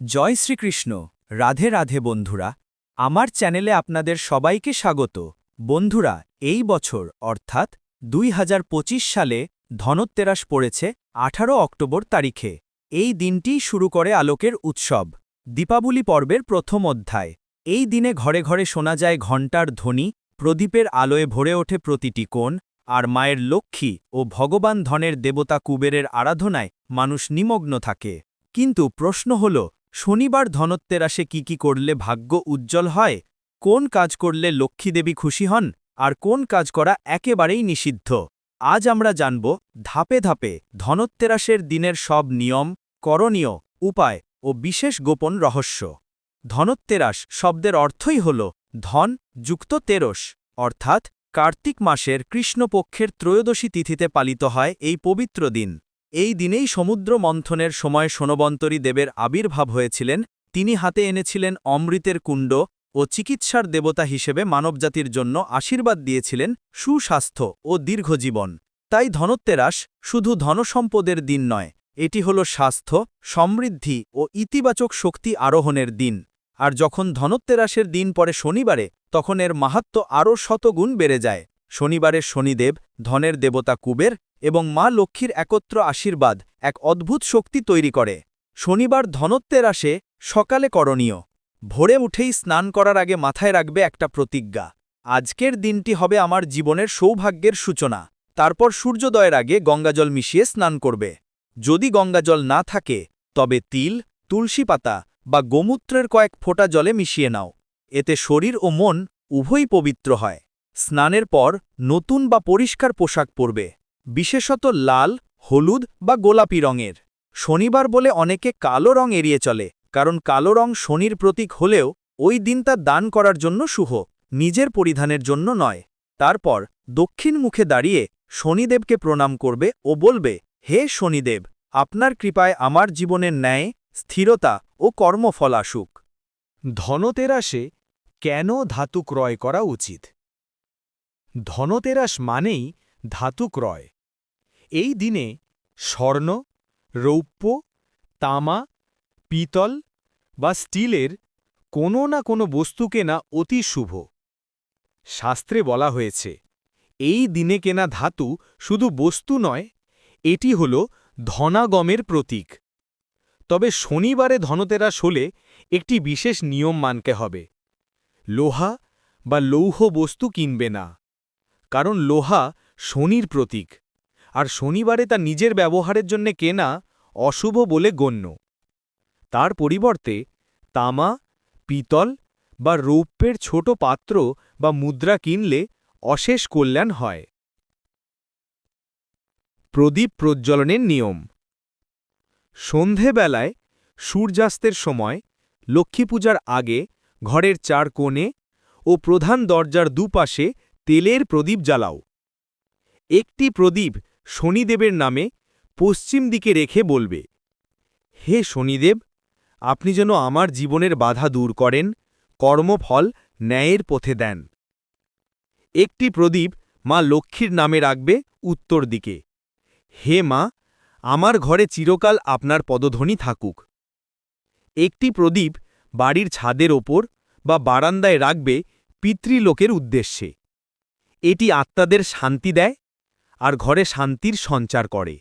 জয় শ্রীকৃষ্ণ। রাধে রাধে বন্ধুরা, আমার চ্যানেলে আপনাদের সবাইকে স্বাগত। বন্ধুরা, এই বছর, অর্থাৎ দুই হাজার পঁচিশ সালে ধনত্তেরাস পড়েছে ১৮ অক্টোবর তারিখে। এই দিনটিই শুরু করে আলোকের উৎসব। দীপাবলি পর্বের প্রথম অধ্যায়। এই দিনে ঘরে ঘরে শোনা যায় ঘণ্টার ধ্বনি, প্রদীপের আলোয় ভরে ওঠে প্রতিটি কোণ, আর মায়ের লক্ষ্মী ও ভগবান ধনের দেবতা কুবেরের আরাধনায় মানুষ নিমগ্ন থাকে। কিন্তু প্রশ্ন হল শনিবার ধনত্তেরাসে কি কি করলে ভাগ্য উজ্জ্বল হয়, কোন কাজ করলে লক্ষ্মীদেবী খুশি হন, আর কোন কাজ করা একেবারেই নিষিদ্ধ। আজ আমরা জানব, ধাপে ধাপে ধনত্তেরাসের দিনের সব নিয়ম, করণীয়, উপায় ও বিশেষ গোপন রহস্য। ধনত্তেরাস শব্দের অর্থই হল ধন যুক্ত তেরস, অর্থাৎ কার্তিক মাসের কৃষ্ণপক্ষের ত্রয়োদশী তিথিতে পালিত হয় এই পবিত্র দিন। এই দিনেই সমুদ্র মন্থনের সময় সোনবন্তরী দেবের আবির্ভাব হয়েছিলেন, তিনি হাতে এনেছিলেন অমৃতের কুণ্ড ও চিকিৎসার দেবতা হিসেবে মানবজাতির জন্য আশীর্বাদ দিয়েছিলেন সুস্বাস্থ্য ও দীর্ঘজীবন। তাই ধনত্তেরাস শুধু ধনসম্পদের দিন নয়, এটি হল স্বাস্থ্য, সমৃদ্ধি ও ইতিবাচক শক্তি আরোহণের দিন। আর যখন ধনত্তেরাসের দিন পরে শনিবারে, তখন এর মাহাত্ম আরও শতগুণ বেড়ে যায়। শনিবারের শনিদেব, ধনের দেবতা কুবের এবং মা লক্ষ্মীর একত্র আশীর্বাদ এক অদ্ভুত শক্তি তৈরি করে। শনিবার ধনত্বের আসে, সকালে করণীয়। ভোরে উঠেই স্নান করার আগে মাথায় রাখবে একটা প্রতিজ্ঞা। আজকের দিনটি হবে আমার জীবনের সৌভাগ্যের সূচনা। তারপর সূর্যোদয়ের আগে গঙ্গাজল মিশিয়ে স্নান করবে। যদি গঙ্গাজল না থাকে, তবে তিল, তুলসী পাতা বা গোমূত্রের কয়েক ফোঁটা জলে মিশিয়ে নাও। এতে শরীর ও মন উভয়ই পবিত্র হয়। স্নানের পর নতুন বা পরিষ্কার পোশাক পরবে। বিশেষত লাল, হলুদ বা গোলাপি রঙের। শনিবার বলে অনেকে কালো রং এড়িয়ে চলে, কারণ কালো রং শনির প্রতীক হলেও ওই দিন তা দান করার জন্য শুভ, নিজের পরিধানের জন্য নয়। তারপর দক্ষিণ মুখে দাঁড়িয়ে শনিদেবকে প্রণাম করবে ও বলবে, হে শনিদেব, আপনার কৃপায় আমার জীবনের ন্যায়, স্থিরতা ও কর্মফল আসুক। ধনতেরাসে কেন ধাতু ক্রয় করা উচিত? ধনতেরাস মানেই ধাতু ক্রয় এই দিনে স্বর্ণ, রৌপ্য, তামা, পিতল বা স্টিলের কোনো না কোনো বস্তু কেনা অতি শুভ। শাস্ত্রে বলা হয়েছে, এই দিনে কেনা ধাতু শুধু বস্তু নয়, এটি হল ধনাগমের প্রতীক। তবে শনিবারে ধনতেরাস হলে একটি বিশেষ নিয়ম মানতে হবে, লোহা বা লৌহ বস্তু কিনবে না, কারণ লোহা শনির প্রতীক। আর শনিবারে তা নিজের ব্যবহারের জন্য কেনা অশুভ বলে গণ্য। তার পরিবর্তে তামা, পিতল বা রৌপ্যের ছোট পাত্র বা মুদ্রা কিনলে অশেষ কল্যাণ হয়। প্রদীপ প্রজ্জ্বলনের নিয়ম। সন্ধেবেলায় সূর্যাস্তের সময় লক্ষ্মী পূজার আগে ঘরের চার কোণে ও প্রধান দরজার দুপাশে তেলের প্রদীপ জ্বালাও। একটি প্রদীপ শনিদেবের নামে পশ্চিম দিকে রেখে বলবে, হে শনিদেব, আপনি যেন আমার জীবনের বাধা দূর করেন, কর্মফল ন্যায়ের পথে দেন। একটি প্রদীপ মা লক্ষ্মীর নামে রাখবে উত্তর দিকে। হে মা, আমার ঘরে চিরকাল আপনার পদধ্বনি থাকুক। একটি প্রদীপ বাড়ির ছাদের ওপর বা বারান্দায় রাখবে পিতৃলোকের উদ্দেশ্যে। এটি আত্মাদের শান্তি দেয় আর ঘরে শান্তির সঞ্চার করে।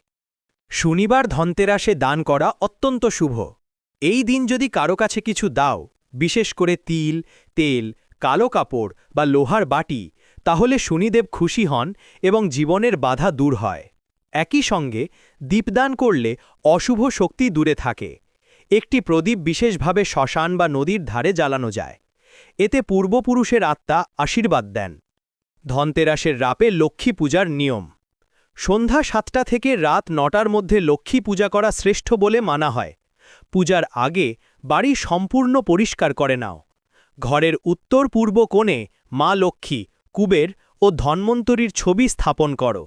শনিবার ধনতেরাসে দান করা অত্যন্ত শুভ। এই দিন যদি কারও কাছে কিছু দাও, বিশেষ করে তিল, তেল, কালো কাপড় বা লোহার বাটি, তাহলে শনিদেব খুশি হন এবং জীবনের বাধা দূর হয়। একই সঙ্গে দীপদান করলে অশুভ শক্তি দূরে থাকে। একটি প্রদীপ বিশেষভাবে শ্মশান বা নদীর ধারে জ্বালানো যায়। এতে পূর্বপুরুষের আত্মা আশীর্বাদ দেন। ধনতেরাসের রাপে লক্ষ্মী পূজার নিয়ম। সন্ধ্যা সাতটা থেকে রাত নটার মধ্যে লক্ষ্মী পূজা করা শ্রেষ্ঠ বলে মানা হয়। পূজার আগে বাড়ি সম্পূর্ণ পরিষ্কার করে নাও। ঘরের উত্তর পূর্ব কোণে মা লক্ষ্মী, কুবের ও ধন্বন্তরীর ছবি স্থাপন করো।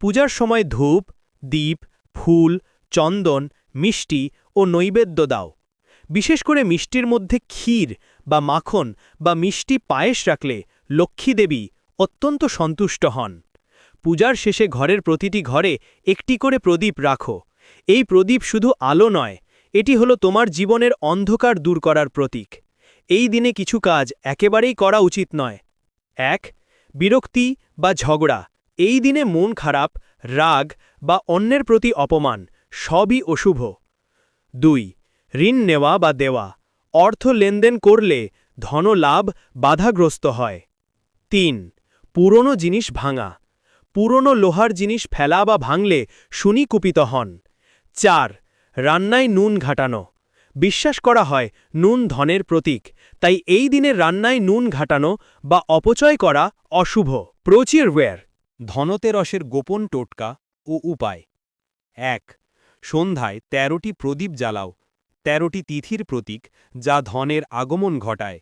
পূজার সময় ধূপ, দীপ, ফুল, চন্দন, মিষ্টি ও নৈবেদ্য দাও। বিশেষ করে মিষ্টির মধ্যে ক্ষীর বা মাখন বা মিষ্টি পায়েস রাখলে লক্ষ্মী দেবী অত্যন্ত সন্তুষ্ট হন। পূজার শেষে ঘরের প্রতিটি ঘরে একটি করে প্রদীপ রাখো। এই প্রদীপ শুধু আলো নয়, এটি হলো তোমার জীবনের অন্ধকার দূর করার প্রতীক। এই দিনে কিছু কাজ একেবারেই করা উচিত নয়। এক, বিরক্তি বা ঝগড়া। এই দিনে মন খারাপ, রাগ বা অন্যের প্রতি অপমান সবই অশুভ। দুই, ঋণ নেওয়া বা দেওয়া। অর্থ লেনদেন করলে ধনলাভ বাধাগ্রস্ত হয়। তিন, পুরনো জিনিস ভাঙা। পুরনো লোহার জিনিস ফেলা বা ভাঙলে শুনি কুপিত হন। চার, রান্নায় নুন ঘাটানো। বিশ্বাস করা হয়, নুন ধনের প্রতীক, তাই এই দিনে রান্নায় নুন ঘাটানো বা অপচয় করা অশুভ। প্রচির ওয়্যার ধনতেরসের গোপন টোটকা ও উপায়। এক, সন্ধ্যায় তেরোটি প্রদীপ জ্বালাও, তেরোটি তিথির প্রতীক যা ধনের আগমন ঘটায়।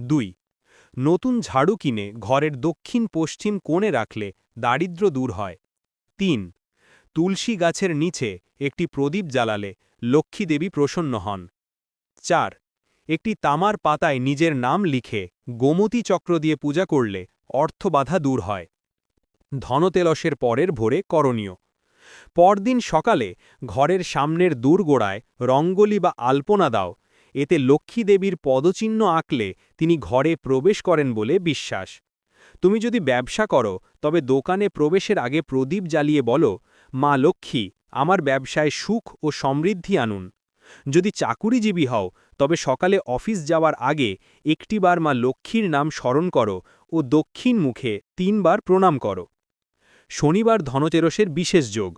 দুই, নতুন ঝাড়ু কিনে ঘরের দক্ষিণ পশ্চিম কোণে রাখলে দারিদ্র্য দূর হয়। তিন, তুলসী গাছের নিচে একটি প্রদীপ জ্বালালে লক্ষ্মী দেবী প্রসন্ন হন। চার, একটি তামার পাতায় নিজের নাম লিখে গোমতী চক্র দিয়ে পূজা করলে অর্থবাধা দূর হয়। ধনতেলসের পরের ভোরে করণীয়। পরদিন সকালে ঘরের সামনের দূরগোড়ায় রঙ্গলি বা আলপনা দাও, এতে লক্ষ্মী দেবীর পদচিহ্ন আঁকলে তিনি ঘরে প্রবেশ করেন বলে বিশ্বাস। তুমি যদি ব্যবসা করো, তবে দোকানে প্রবেশের আগে প্রদীপ জ্বালিয়ে বলো, মা লক্ষ্মী, আমার ব্যবসায় সুখ ও সমৃদ্ধি আনুন। যদি চাকুরিজীবী হও, তবে সকালে অফিস যাওয়ার আগে একটিবার মা লক্ষ্মীর নাম স্মরণ করো ও দক্ষিণ মুখে তিনবার প্রণাম করো। শনিবার ধনতেরসের বিশেষ যোগ।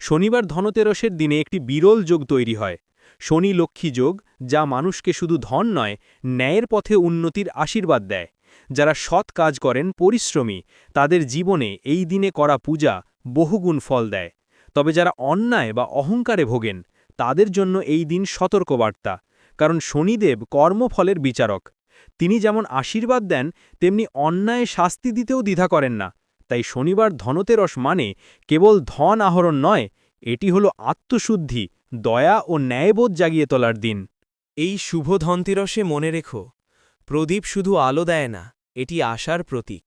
শনিবার ধনতেরসের দিনে একটি বিরল যোগ তৈরি হয়। শনি লক্ষ্মী যোগ, যা মানুষকে শুধু ধন নয়, ন্যায়ের পথে উন্নতির আশীর্বাদ দেয়। যারা সৎ কাজ করেন, পরিশ্রমী, তাদের জীবনে এই দিনে করা পূজা বহুগুণ ফল দেয়। তবে যারা অন্যায় বা অহংকারে ভোগেন, তাদের জন্য এই দিন সতর্কবার্তা, কারণ শনিদেব কর্মফলের বিচারক। তিনি যেমন আশীর্বাদ দেন, তেমনি অন্যায় শাস্তি দিতেও দ্বিধা করেন না। তাই শনিবার ধনতেরস মানে কেবল ধন আহরণ নয়, এটি হল আত্মশুদ্ধি, দয়া ও ন্যায়বোধ জাগিয়ে তোলার দিন। এই শুভ ধনতেরসে মনে রেখো প্রদীপ শুধু আলো দেয় না, এটি আশার প্রতীক।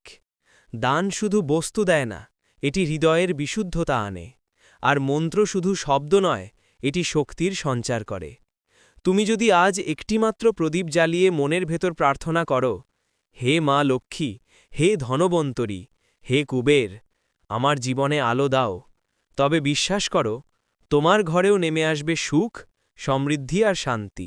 দান শুধু বস্তু দেয় না, এটি হৃদয়ের বিশুদ্ধতা আনে। আর মন্ত্র শুধু শব্দ নয়, এটি শক্তির সঞ্চার করে। তুমি যদি আজ একটিমাত্র প্রদীপ জ্বালিয়ে মনের ভেতর প্রার্থনা করো, হে মা লক্ষ্মী, হে ধনবন্তরী, হে কুবের, আমার জীবনে আলো দাও। তবে বিশ্বাস করো, তোমার ঘরেও নেমে আসবে সুখ, সমৃদ্ধি আর শান্তি।